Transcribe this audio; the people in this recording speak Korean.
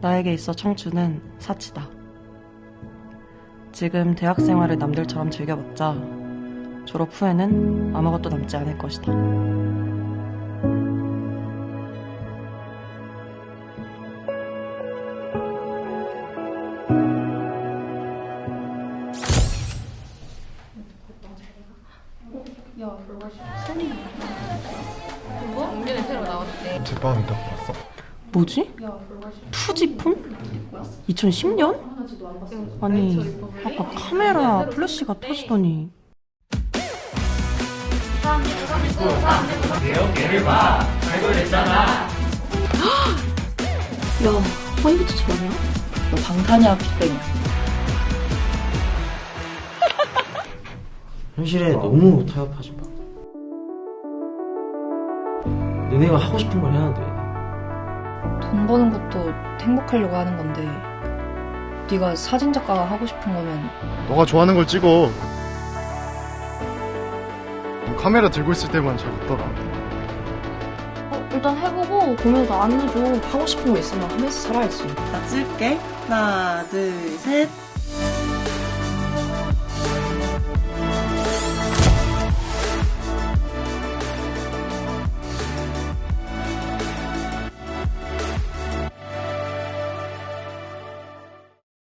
나에게 있어 청춘은 사치다. 지금 대학 생활을 남들처럼 즐겨봤자 졸업 후에는 아무것도 남지 않을 것이다. 제빵이 딱 봤어? 뭐지? 투지폰? 2010년? 아니, 아까 카메라 플래시가 터지더니. 야, 허이부터 집어냐? 너 방탄이야, 빅뱅이야. 현실에 너무 타협하지 마. 너네가 하고 싶은 걸 해야 돼. 돈 버는 것도 행복하려고 하는 건데, 네가 사진작가가 하고 싶은 거면 너가 좋아하는 걸 찍어. 넌 카메라 들고 있을 때만 잘 웃더라. 어, 일단 해보고 보면서 안 해도 하고 싶은 거 있으면 하면서 살아야지. 나 찍을게. 하나, 둘, 셋.